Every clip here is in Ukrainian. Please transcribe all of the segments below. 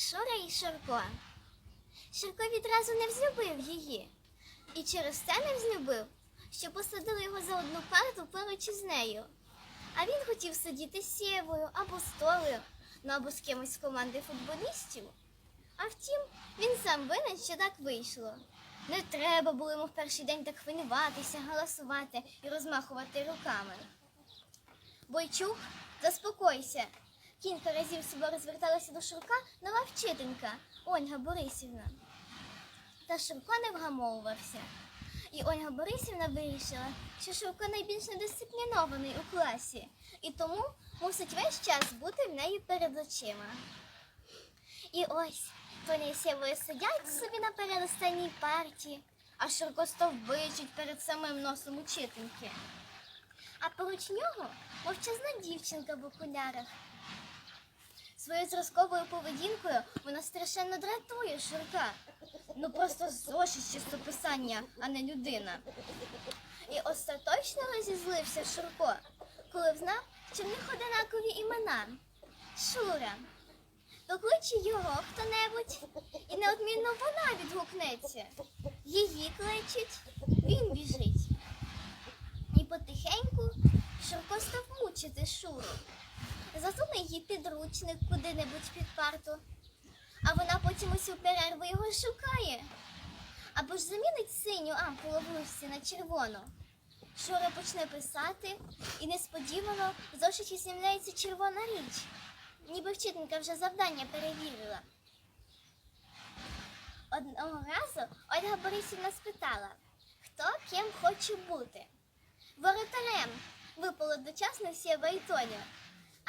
Шура і Шурко. Шурко відразу не взлюбив її. І через це не взлюбив, що посадили його за одну парту поруч із нею. А він хотів сидіти з Сєвою або з Толею, ну або з кимось з команди футболістів. А втім, він сам винен, що так вийшло. Не треба було йому в перший день так хвилюватися, галасувати і розмахувати руками. Бойчук, заспокойся. Кілька разів себе розверталася до Шурка нова вчителька Ольга Борисівна. Та Шурко не вгамовувався. І Ольга Борисівна вирішила, що Шурко найбільш недисциплінований у класі, і тому мусить весь час бути в неї перед очима. І ось вони Сєвою сидять собі на передостанній парті, а Шурко стовбичить перед самим носом учительки. А поруч нього мовчазна дівчинка в окулярах. Своєю зразковою поведінкою вона страшенно дратує Шурка. Ну просто зошит чистописання, а не людина. І остаточно розізлився Шурко, коли взнав, що в них одинакові імена. Шура. Покличе його хто-небудь, і неодмінно вона відгукнеться. Її кличуть, він біжить. І потихеньку Шурко став мучити Шуру. Засуне її підручник куди-небудь під парту, а вона потім усю перерву його шукає. Або ж замінить синю ампулу в на червону. Шура почне писати, і несподівано в зошиті з'являється червона річ, ніби вчителька вже завдання перевірила. Одного разу Ольга Борисівна спитала, хто ким хоче бути. Воротарем випало дочасно Сєва і Тоня.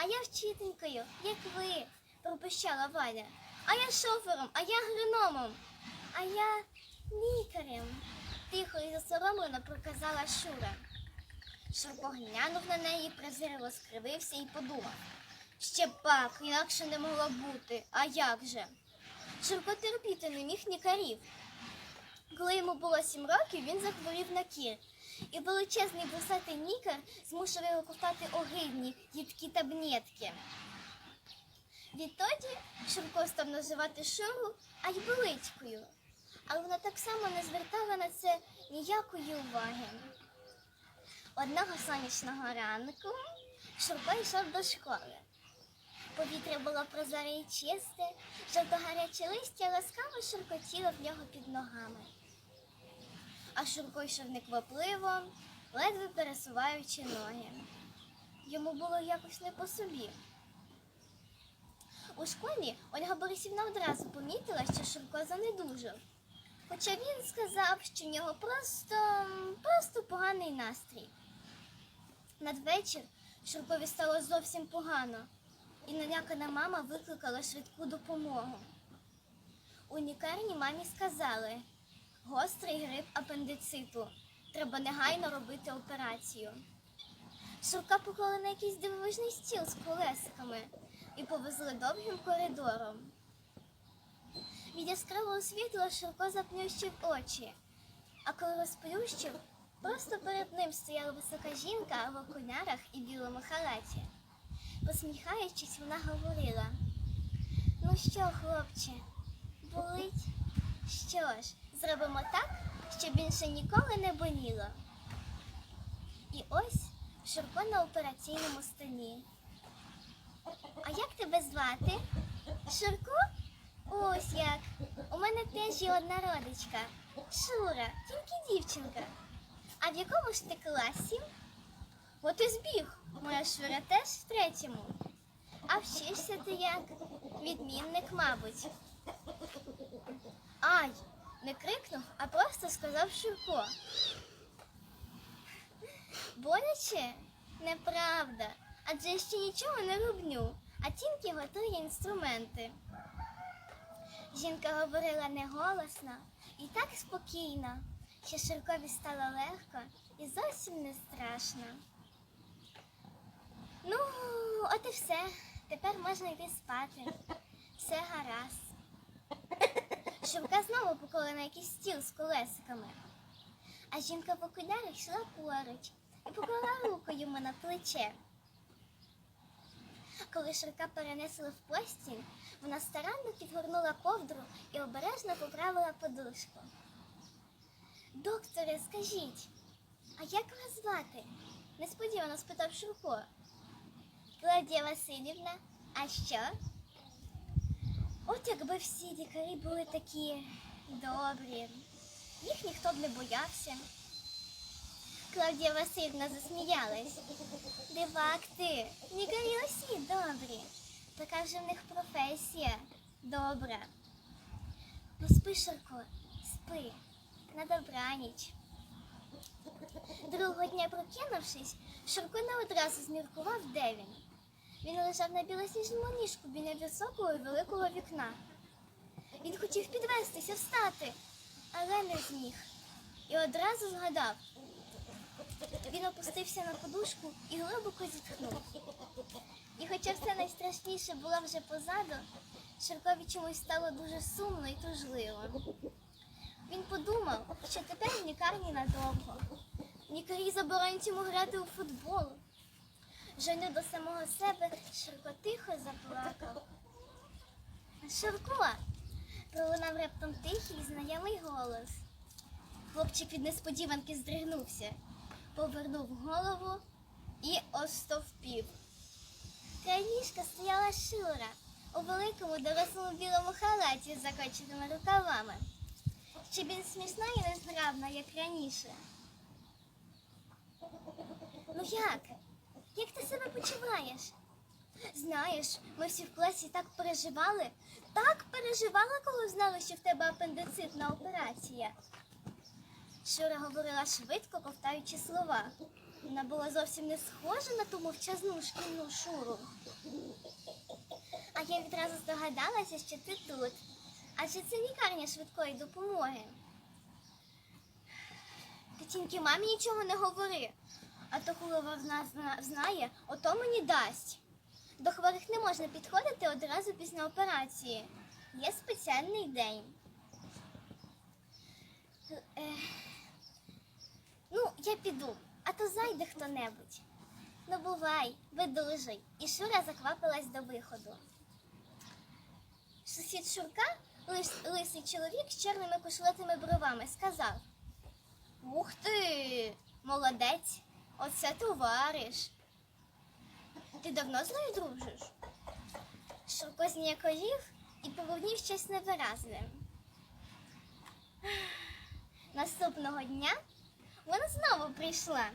А я вчителькою, як ви, пропищала Валя. А я шофером, а я агрономом, а я лікарем, тихо і засоромлено проказала Шура. Шурко глянув на неї, презирливо скривився і подумав. Ще пак, інакше не могло бути. А як же? Шурко терпіти не міг лікарів. Коли йому було сім років, він захворів на кір. І величезний вусатий лікар змусив його ковтати огидні їдкі таблетки. Відтоді Шурко став називати Шуру Айболицькою, але вона так само не звертала на це ніякої уваги. Одного сонячного ранку Шурко йшов до школи. Повітря було прозоре і чисте, жовто-гаряче листя ласкаво шуркотіло в нього під ногами. А Шурко йшов неквапливо, ледве пересуваючи ноги. Йому було якось не по собі. У школі Ольга Борисівна одразу помітила, що Шурко занедужав. Хоча він сказав, що в нього просто, просто поганий настрій. Надвечір Шуркові стало зовсім погано, і налякана мама викликала швидку допомогу. У лікарні мамі сказали, гострий грип апендициту. Треба негайно робити операцію. Шурка поклали на якийсь дивовижний стіл з колесиками і повезли довгим коридором. Від яскравого світла Шурко заплющив очі, а коли розплющив, просто перед ним стояла висока жінка в окулярах і білому халаті. Посміхаючись, вона говорила: Ну що, хлопче, болить? Що ж, зробимо так, щоб більше ніколи не боліло. І ось Шурко на операційному столі. А як тебе звати? Шурко? Ось як. У мене теж є одна родичка. Шура, тільки дівчинка. А в якому ж ти класі? От і збіг. Моя Шура теж в третьому. А вчишся ти як? Відмінник, мабуть. Ай, не крикнув, а просто сказав Шурко. Боляче? Неправда. Адже я ще нічого не роблю, а тільки готую інструменти. Жінка говорила неголосно і так спокійно, що Ширкові стало легко і зовсім не страшно. Ну, от і все. Тепер можна йти спати. Все гаразд. Шурка знову поклали на якийсь стіл з колесиками. А жінка в окулярах йшла поруч і поклала руку йому на плече. Коли Шурка перенесли в постіль, вона старанно підгорнула ковдру і обережно поправила подушку. Докторе, скажіть, а як вас звати? несподівано спитав Шурко. Клавдія Васильівна, а що? От якби всі лікарі були такі добрі, їх ніхто б не боявся. Клавдія Васильівна засміялась. Дивак ти, лікарі усі добрі. Така вже в них професія добра. Ну спи, Шарко, спи, на добраніч. Другого дня прокинувшись, Шурко не одразу зміркував, де він. Він лежав на білосніжному ліжку біля високого і великого вікна. Він хотів підвестися, встати, але не зміг. І одразу згадав. Він опустився на подушку і глибоко зітхнув. І хоча все найстрашніше було вже позаду, Ширкові чомусь стало дуже сумно і тужливо. Він подумав, що тепер в лікарні надовго. Лікарі заборонять йому грати у футбол. Женю до самого себе Ширко тихо заплакав. Ширко! пролунав раптом тихий знайомий голос. Хлопчик від несподіванки здригнувся, повернув голову і остовпів. Край стояла Шура у великому дорослому білому халаті з закоченими рукавами. Ще більш смішна і незграбна, як раніше. Ну як? Як ти себе почуваєш? Знаєш, ми всі в класі так переживали, так переживали, коли знали, що в тебе апендицитна операція. Шура говорила швидко, ковтаючи слова. Вона була зовсім не схожа на ту мовчазну шкільну шуру. А я відразу здогадалася, що ти тут. Адже це лікарня швидкої допомоги. Ти тільки мамі нічого не говори, а то коли вона знає, ото мені дасть. До хворих не можна підходити одразу після операції. Є спеціальний день. Е, ну, я піду, а то зайде хто-небудь. Ну, бувай, видужай. І Шура заквапилась до виходу. Сусід Шурка, лис- лисий чоловік з чорними кошлатими бровами, сказав: Ух ти, молодець, оце товариш. Ти давно з нею дружиш? Шурко зніяковів і пововнів щось невиразне. Наступного дня вона знову прийшла.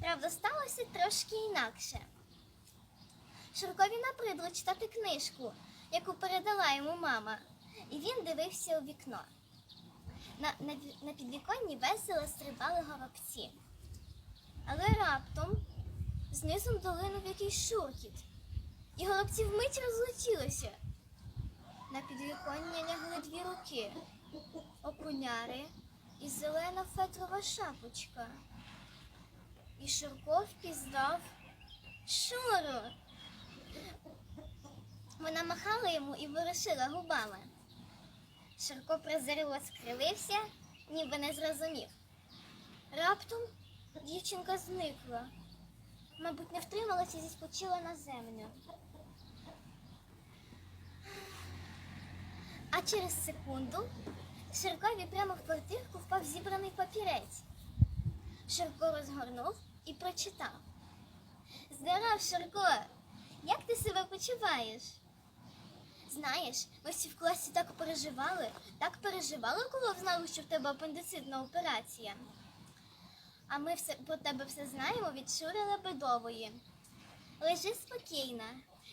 Правда, сталося трошки інакше. Шуркові набридло читати книжку, яку передала йому мама, і він дивився у вікно. На, на, на підвіконні весело стрибали горобці. Але раптом знизу долинув якийсь шуркіт, і горобці вмить розлетілися. На підвіконня лягли дві руки, окуняри і зелена фетрова шапочка. І Шурко впізнав Шуру. Вона махала йому і ворушила губами. Шурко презирливо скривився, ніби не зрозумів. Раптом дівчинка зникла. Мабуть, не втрималася і зіскочила на землю. А через секунду Ширкові прямо в квартирку впав зібраний папірець. Ширко розгорнув і прочитав. Здоров, Ширко! Як ти себе почуваєш? Знаєш, ми всі в класі так переживали, так переживали, коли знали, що в тебе апендицитна операція. А ми все про тебе все знаємо від Шури Лебедової. Лежи спокійно.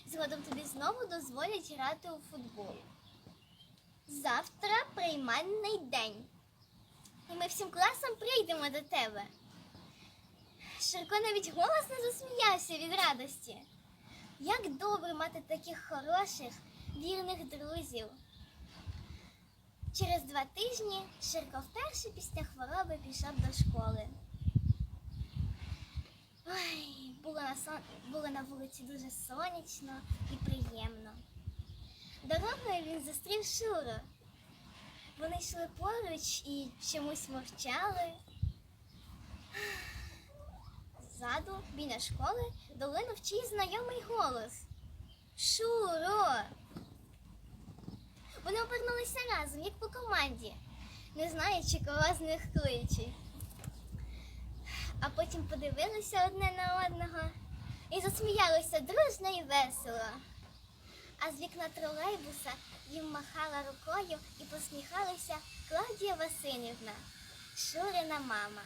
Згодом тобі знову дозволять грати у футбол. Завтра приймальний день. І ми всім класом прийдемо до тебе. Ширко навіть голосно засміявся від радості. Як добре мати таких хороших, вірних друзів. Через два тижні Ширко вперше після хвороби пішов до школи. Ой, було на, сон... було на вулиці дуже сонячно і приємно. Дорогою він зустрів Шуру. Вони йшли поруч і чомусь мовчали. Ззаду, біля школи, долинув чийсь знайомий голос. Шуро! Вони обернулися разом, як по команді, не знаючи, кого з них кличуть. А потім подивилися одне на одного і засміялися дружно і весело. А з вікна тролейбуса їм махала рукою і посміхалася Клавдія Васильівна, Шурина мама.